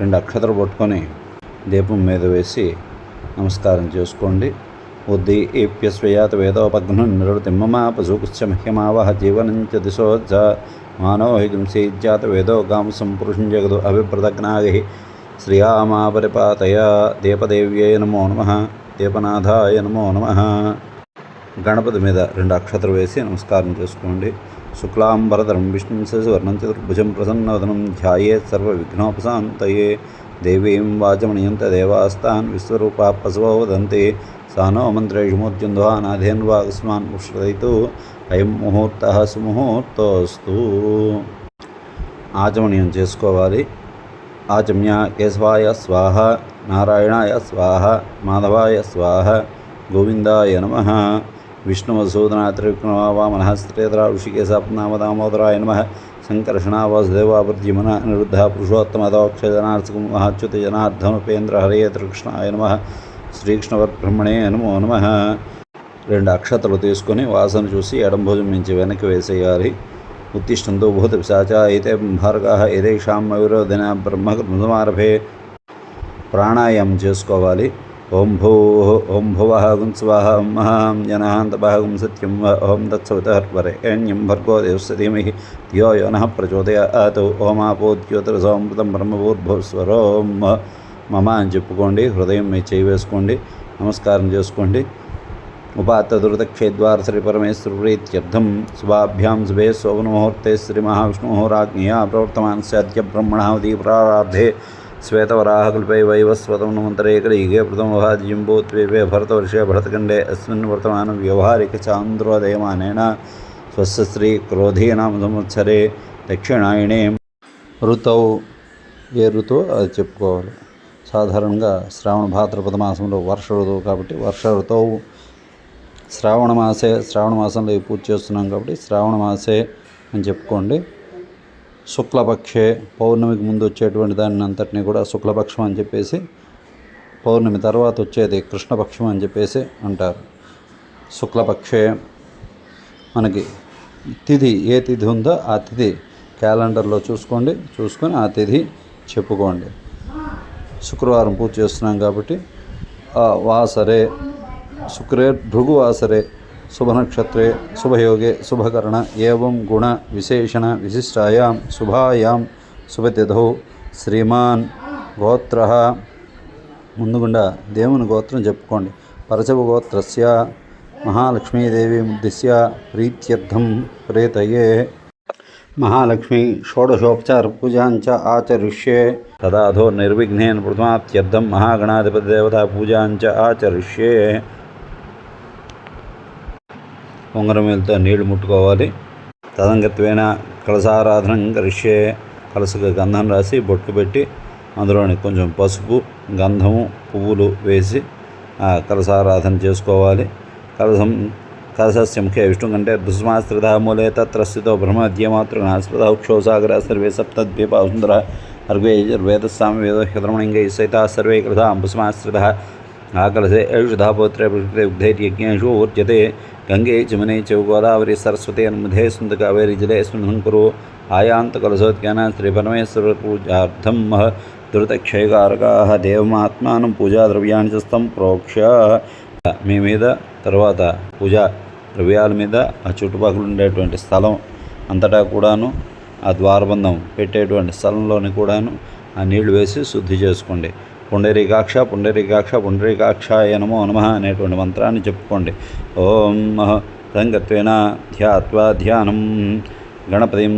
రెండు అక్షతలు పట్టుకొని దీపం మీద వేసి నమస్కారం చేసుకోండి. ఉద్దీప్యస్వయాత వేదోపఘ్నం నిరుతిమ్మమా పశుకుశ్చ మహ్యమావహ జీవనంచ దిశోజ మానోహింసీజ్జాత హింసేజ్జాత వేదో పురుషం జగదు అభిప్రదగ్నాగి శ్రియామాపరిపాతయ దీపదేవ్యై నమో నమ దీపనాథాయ నమో నమ. గణపతి మీద రెండు అక్షతలు వేసి నమస్కారం చేసుకోండి. శుక్లాంబరధరం విష్ణుం శశివర్ణం చతుర్భుజం ప్రసన్నవదనం ధ్యాయేత్ సర్వ విఘ్నోపశాంతయే దేవీం వాచమణియంత దేవాస్తాన్ విశ్వరూపా పశవో వదంతి సానో మంత్రేషు మూర్త్యుంధ్వానాథేన్వాగస్మాన్ పుష్పదయితు అయం ముహూర్త సుముహూర్తోస్తు ఆచమణీయం చేసుకోవాలి। ఆచమ్య కేశవాయ స్వాహ నారాయణాయ స్వాహ మాధవాయ స్వాహ గోవిందాయ నమ। విష్ణుమసూదన త్రివిక్రమవామన శ్రీధర ఋషికేశాపనామదామోదరాయ నమ. సంకర్షణ వాసుదేవావర్జిమన అనిరుద్ధ పురుషోత్తమదోక్షజనార్చకం మహాచ్యుత జనార్దనోపేంద్ర హరే నమ. శ్రీకృష్ణవద్బ్రహ్మణే నమో నమ. రెండు అక్షతలు తీసుకుని వాసన చూసి ఎడం భుజం నుంచి వెనక్కి వేసేయాలి. ఉత్తిష్టంతో భూత పిశాచ అయితే భార్గా ఏదేషాం మయూరోదిన బ్రహ్మకృతమారభే ప్రాణాయామం చేసుకోవాలి. ఓం భూ ఓం భువ గుం స్వాహ ఓం మహాం జనాంతపహ గుం సత్యం వ ఓం తత్సవితర్వరేణ్యం భర్గో దేవస్థితిమి ధియో యో నః ప్రచోదయాత్ ఓమాపో ద్యోతిరసోమృతం బ్రహ్మభూర్భువస్వరోం మమ అని చెప్పుకోండి హృదయం మీ చేయి వేసుకోండి నమస్కారం చేసుకోండి ఉపాత్తదుర్దక్షేద్వార శ్రీ పరమేశ్వరీత్యర్థం శుభాభ్యాం శుభే శోభనముహూర్తే శ్రీ మహావిష్ణుహోరాజ్ఞయా ప్రవర్తమాన సద్య బ్రహ్మణావతి ప్రారాధే శ్వేతవరాహకల్పే వైవస్వతం మంత్రేకలీగే ప్రథమభాజ్యంబోత్వే భరతవర్షే భరతకండే అస్మిన్ వర్తమానం వ్యవహారిక చాంద్రోదయమానేన. స్వస్య శ్రీ సంవత్సరే. దక్షిణాయనే ఋతవు ఏ ఋతువు అది చెప్పుకోవాలి. సాధారణంగా శ్రావణ భాద్రపద మాసంలో వర్ష ఋతువు కాబట్టి వర్ష ఋతువు. శ్రావణ మాసే శ్రావణ మాసంలో ఈ పూజ చేస్తున్నాం కాబట్టి శ్రావణ మాసే అని చెప్పుకోండి. శుక్లపక్షే పౌర్ణమికి ముందు వచ్చేటువంటి దాన్ని అంతటినీ కూడా శుక్లపక్షం అని చెప్పేసి పౌర్ణమి తర్వాత వచ్చేది కృష్ణపక్షం అని చెప్పేసి అంటారు. శుక్లపక్షే మనకి తిథి ఏ తిథి ఉందో ఆ తిథి క్యాలెండర్లో చూసుకోండి చూసుకొని ఆ తిథి చెప్పుకోండి. శుక్రవారం పూజ చేస్తున్నాం కాబట్టి ఆ వాసరే శుక్రే భృగువాసరే శుభనక్షత్రే శుభయోగే శుభకరణ ఏం గుణ విశేషణ విశిష్టాయాం శుభాయాం శుభతిథౌ శ్రీమాన్ గోత్ర. ముందుగుండా దేవుని గోత్రం చెప్పుకోండి. పరచవ గోత్రస్య మహాలక్ష్మీదేవి ఉద్దిశ్య ప్రీత్యర్థం ప్రేతయే. మహాలక్ష్మి షోడశోపచార పూజాంచ ఆచరిష్యే. తదాధో నిర్విఘ్నేన ప్రథమాత్యర్థం మహాగణాధిపతి దేవతా పూజాంచ ఆచరిష్యే. ఉంగరమేలతో నీళ్ళు ముట్టుకోవాలి. తదంగత్వేన కలసారాధనం కరిష్యే. కలసకు గంధం రాసి బొట్టు పెట్టి అందులోని కొంచెం పసుపు గంధము పువ్వులు వేసి ఆ కలసారాధన చేసుకోవాలి. కలసం కలసస్య ముఖ్య విష్ణు కంటే దుస్మాస్త్రిత మూలే తత్ర స్థితో ఉక్షోసాగర సర్వే సప్తద్వీప సుందర అర్వే వేదస్వామి వేదో హ్యద్రమణింగై సహితా సర్వే కృత అంబుస్మాశ్రిత ఆకలసే ఔషధా పౌత్రే ప్రకృతే ఊర్జతే. గంగే జమునే చ గోదావరి సరస్వతి నదే సుంద కావేరి జలే స్మృతం కురు ఆయాంత కలసోద్యాన శ్రీ పరమేశ్వర పూజార్థం దురితక్షయకారకా దేవమాత్మానం పూజా ద్రవ్యాన్ని చూస్తాం ప్రోక్ష మీ మీద తర్వాత పూజా ద్రవ్యాల మీద ఆ చుట్టుపక్కల ఉండేటువంటి స్థలం అంతటా కూడాను ఆ ద్వారబంధం పెట్టేటువంటి స్థలంలోని కూడాను ఆ నీళ్ళు వేసి శుద్ధి చేసుకోండి. పుండరీకాక్ష పుండరీకాక్ష పుండరీకాక్షాయ నమో నమ అనేటువంటి మంత్రాన్ని చెప్పుకోండి. ఓం రంగత్వేన ధ్యాత్వా ధ్యానం. గణపతిం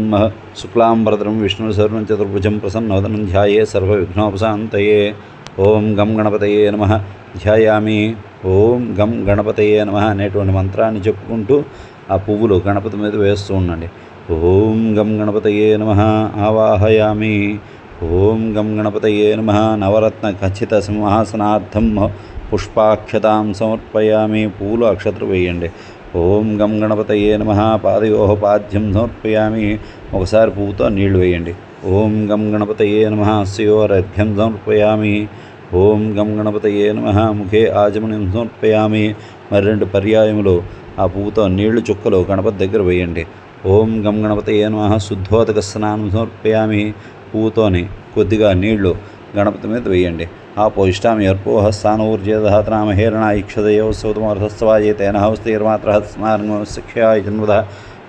శుక్లాంబరధరం విష్ణు సర్వం చతుర్భుజం ప్రసన్నవదనం ధ్యాయే సర్వ విఘ్నోపశాంతయే ఓం గం గణపతయే నమ ధ్యాయామి. ఓం గం గణపతయే నమ అనేటువంటి మంత్రాన్ని చెప్పుకుంటూ ఆ పువ్వులు గణపతి మీద వేస్తూ ఉండండి. ఓం గం గణపతయే నమ ఆవాహయామి. ఓం గం గణపతయే నమ. నవరత్న ఖచ్చిత సింహాసనార్థం పుష్పాక్షతాం సమర్పయామి. పూలు అక్షతలు వేయండి. ఓం గం గణపతయే నమ. పాదయో పాద్యం సమర్పయామి. ఒకసారి పువ్వుతో నీళ్ళు వేయండి. ఓం గం గణపతయే నమ. స్యోరర్ఘ్యం సమర్పయామి. ఓం గం గణపతయే నమ. ముఖే ఆచమనం సమర్పయామి. మరి రెండు పర్యాయములు ఆ పువ్వుతో నీళ్ళు చుక్కలు గణపతి దగ్గర వేయండి. ఓం గం గణపతయే నమ. శుద్ధోదక స్నానం సమర్పయామి. పువ్వుతోని కొద్దిగా నీళ్ళు గణపతి మీద వేయండి. ఆపోయిష్టామి అర్పోహ స్థానూర్జేదహతనామహేరణ ఇక్షదయో సౌతమర్థస్తవాజే తేన హస్తైర్మాత్ర స్మారంగం శిక్షాయ జన్మద.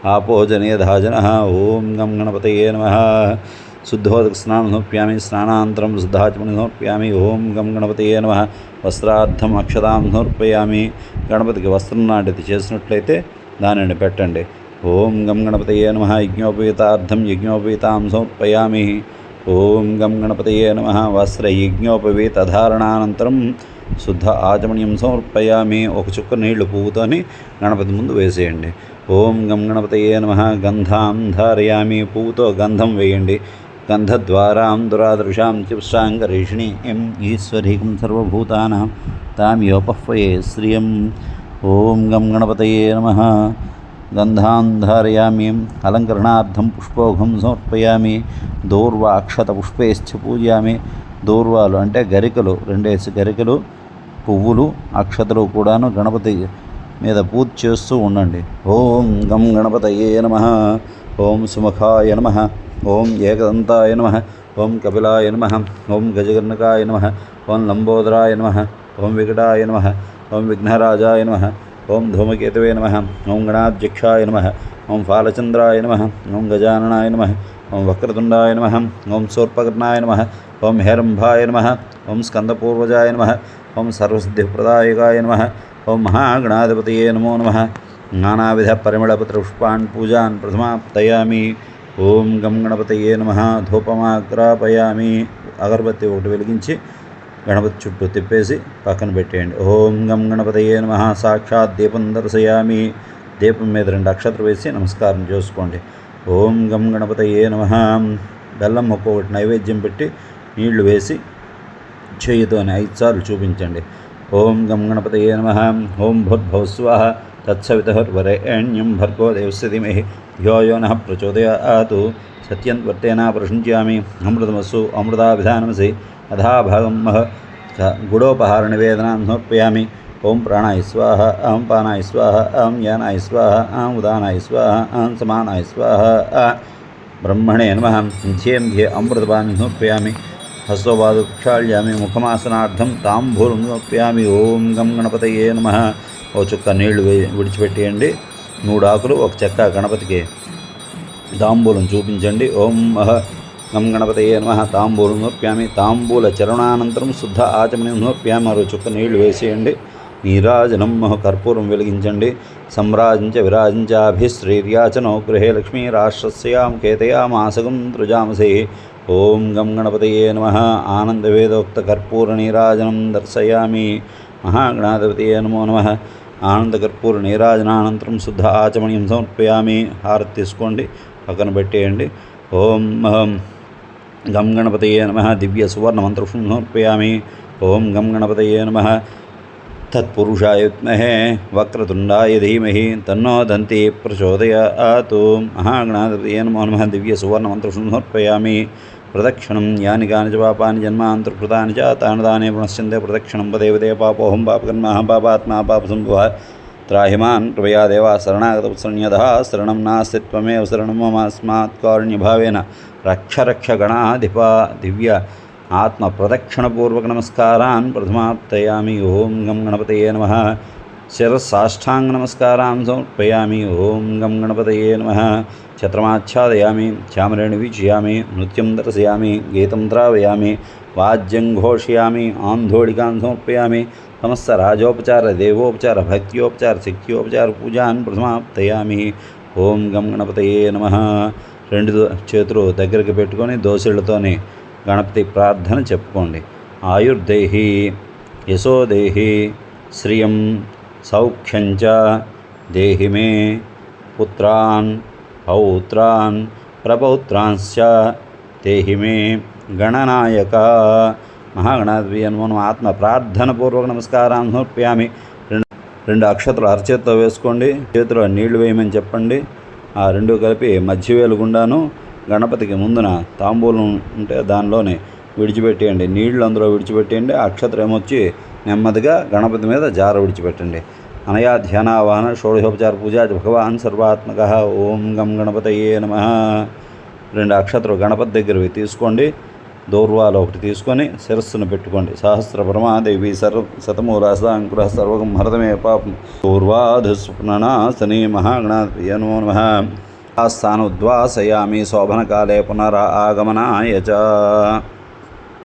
ఆపో జనేధా జన ఓం గం గణపతయే నమ. శుద్ధోదక స్నానం సమర్ప్యామి స్నానాంతరం శుద్ధాచమని సమర్ప్యామి ఓం గం గణపతయే నమ. వస్త్రార్థం అక్షతాం సమర్పయామి గణపతికి వస్త్రం లాంటిది చేసినట్లయితే దానిని పెట్టండి. ఓం గం గణపతయే నమ. యజ్ఞోపవీతార్థం యజ్ఞోపవీతాం సమర్పయామి. ఓం గం గణపతయే నమ. వస్త్రయజ్ఞోపవీతధారణానంతరం శుద్ధ ఆచమణ్యం సమర్పయామి. ఒక చుక్క నీళ్ళు పువ్వుతోని గణపతి ముందు వేసేయండి. ఓం గం గణపతయే నమ. గంధాం ధారయామి. పువ్వుతో గంధం వేయండి. గంధద్వారాం దురాదృశాం చిప్సాంగరేషిణీం ఈశ్వరీకం సర్వభూతానాం. తాం యోపహ్వయే శ్రియం. ఓం గం గణపతయే నమ. గంధాం ధారయామి అలంకరణార్థం పుష్పోఘం సమర్పయామి దూర్వ అక్షత పుష్పేశ్చ పూజయామి దూర్వాలు అంటే గరికలు రెండేసి గరికలు పువ్వులు అక్షతలు కూడాను గణపతి మీద పూజ చేస్తూ ఉండండి. ఓం గం గణపతయే నమ ఓం సుముఖాయ నమ ఓం ఏకదంతాయ నమ ఓం కపిలాయ నమ ఓం గజగర్ణకాయ నమ ఓం లంబోదరాయ నమ ఓం వికటాయ నమ ఓం విఘ్నరాజాయ నమ ఓం ధూమకేతవే నమ ఓం గణాధ్యక్షాయ నమ ఓం ఫాలచంద్రాయ నమ ఓం గజాననాయ నమ ఓం వక్రతుండాయ నమ ఓం శూర్పకర్ణాయ నమ ఓం హేరంభాయ నమ ఓం స్కందపూర్వజాయ నమ ఓం సర్వసిద్ధిప్రదాయకాయ నమ ఓం మహాగణాధిపతయే నమో నమ. నానావిధ పరిమళపత్రపుష్పాన్ పూజాన్ ప్రథమాప్తయామి. ఓం గం గణపతయే నమ ధూపమాగ్రాపయామి. అగరబత్తి ఒకటి వెలిగించి గణపతి చుట్టూ తిప్పేసి పక్కన పెట్టేయండి. ఓం గం గణపతయే నమ. సాక్షాత్ దీపం దర్శయామి. దీపం మీద రెండు అక్షతలు వేసి నమస్కారం చేసుకోండి. ఓం గం గణపతయే నమ. బెల్లం ఒక్కొక్కటి నైవేద్యం పెట్టి నీళ్ళు వేసి చేయితోని ఐదు సార్లు చూపించండి. ఓం గం గణపతయే నమ. ఓం భూర్భవస్వాహ తత్సవితుర్వరేణ్యం భర్గో దేవస్య ధీమహి. ధియో యో నః ప్రచోదయాతు. సత్యం వర్తేనా ప్రశంస్యామి అమృతమస్సు అమృతాభిధానమసి అధాభాగం మహ గుడోపహార నివేదనాం సమర్పయామి ఓం ప్రాణాయ స్వాహ అహం పానాయ స్వాహ అహం యానాయ స్వాహ అహం ఉదానాయ స్వాహ అహం సమానాయ స్వాహ బ్రహ్మణే నమ ధ్యేయం ధ్యే అమృతపాన్ని సమర్పయామి హస్తోపాదు క్షాళ్యామి ముఖమాసనార్థం తాంబూలం సమర్పయామి ఓం గం గణపతయే నమ ఓ చుక్క నీళ్ళు విడిచిపెట్టేయండి। మూడు ఆకులు ఒక చెక్క గణపతికి తాంబూలం చూపించండి. ఓం మహ. గం గణపతయే నమ. తాంబూలం సమర్ప్యామి తాంబూల చరణానంతరం శుద్ధ ఆచమనం సమర్ప్యామి మరో చుక్క నీళ్ళు వేసేయండి. నీరాజనం మహ కర్పూరం వెలిగించండి. సంరాజించ విరాజించాభిశ్రీర్యాచనో గృహే లక్ష్మీ రాష్ట్రస్యాం కేతయామాసగం త్రుజామసే. ఓం గం గణపతయే నమ. ఆనందవేదోక్త కర్పూర నీరాజనం దర్శయామి. మహాగణాధిపతయే నమో నమ. ఆనందకర్పూర నీరాజనానంతరం శుద్ధ ఆచమణ్యం సమర్పయామి. హారతి తీసుకోండి. పక్కన పెట్టేయండి. ఓం గం గణపతయే నమ. దివ్య సువర్ణ మంత్రం సమర్పయామి ఓం గం గణపతయే నమ. తత్పురుషాయ విద్మహే. వక్రతుండాయ ధీమహి. తన్నో దంతి ప్రచోదయాతు. మహాగణాధిపతయే నమో నమ. దివ్య సువర్ణ మంత్రం సమర్పయామి ప్రదక్షిణం యాని కాని చ పాపాని జన్మాంతర్కృతాని చ తానదానే పునశ్చందే ప్రదక్షిణం. పదేవదే పాపోహం పాపకర్మ పాపాత్మా పాపసంభవ त्राहिमान कृपया देवा शरणागतपुत्संयतः शरणं नास्ति त्वमेव शरणं ममास्मात् कारुण्यभावेन। रक्ष रक्षगणाधिपा दिव्य आत्मप्रदक्षिणपूर्वकनमस्कारान् प्रथमार्पयामि ओं गं गणपत नम। शिसाष्टांग नमस्कार समर्पयामी। ओं गणपतये गणपत नम श्यामरेण वीक्षयामि नृत्यं नृत्यम गीतं द्रावयामि। वाज्यं घोषयामी। आंधोड़िका समर्पयामी। వాద్యం ఘోషయామి ఆంధోళికాన్ సమర్పయామి సమస్త రాజోపచార దేవోపచార పూజాన్ ప్రథమాప్తయామి. ఓం గం గణపతయే నమ. రెండు చేతులు దగ్గరికి పెట్టుకొని దోశలతోనే గణపతి ప్రార్థన చెప్పుకోండి. ఆయుర్దేహి యశోదేహి శ్రియం సౌఖ్యంచ దేహి మే పుత్రాన్ పౌత్రాన్ ప్రపౌత్రాంశ్చ దేహి మే గణనాయక. మహాగణాధిపతి మనం ఆత్మ ప్రార్థన పూర్వక నమస్కారం సమర్ప్యామి. రెండు రెండు అక్షతలు అరచేత్తో వేసుకోండి. చేతిలో నీళ్ళు వేయమని చెప్పండి. ఆ రెండు కలిపి మధ్యవేలు గుండాను గణపతికి ముందున తాంబూలం ఉంటే దానిలోనే విడిచిపెట్టేయండి. నీళ్ళు అందులో విడిచిపెట్టేయండి. అక్షత్రం ఏమొచ్చి నెమ్మదిగా గణపతి మీద జార విడిచిపెట్టండి. అనయా ధ్యానావాహన షోడశోపచార పూజ భగవాన్ సర్వాత్మక. ఓం గం గణపతయే నమ. రెండు అక్షత్రం గణపతి దగ్గరవి తీసుకోండి. దూర్వాలో ఒకటి తీసుకొని శిరస్సును పెట్టుకోండి. సహస్ర పరమాదేవి సర్వ శతమూల సదాంకుర సర్వకం హరదమే పాపం. దౌర్వాధుస్పుననాశని మహాగణాయ నమో నమ. ఆస్థానుద్వాసయామి శోభనకాలే పునరాగమనాయ చ.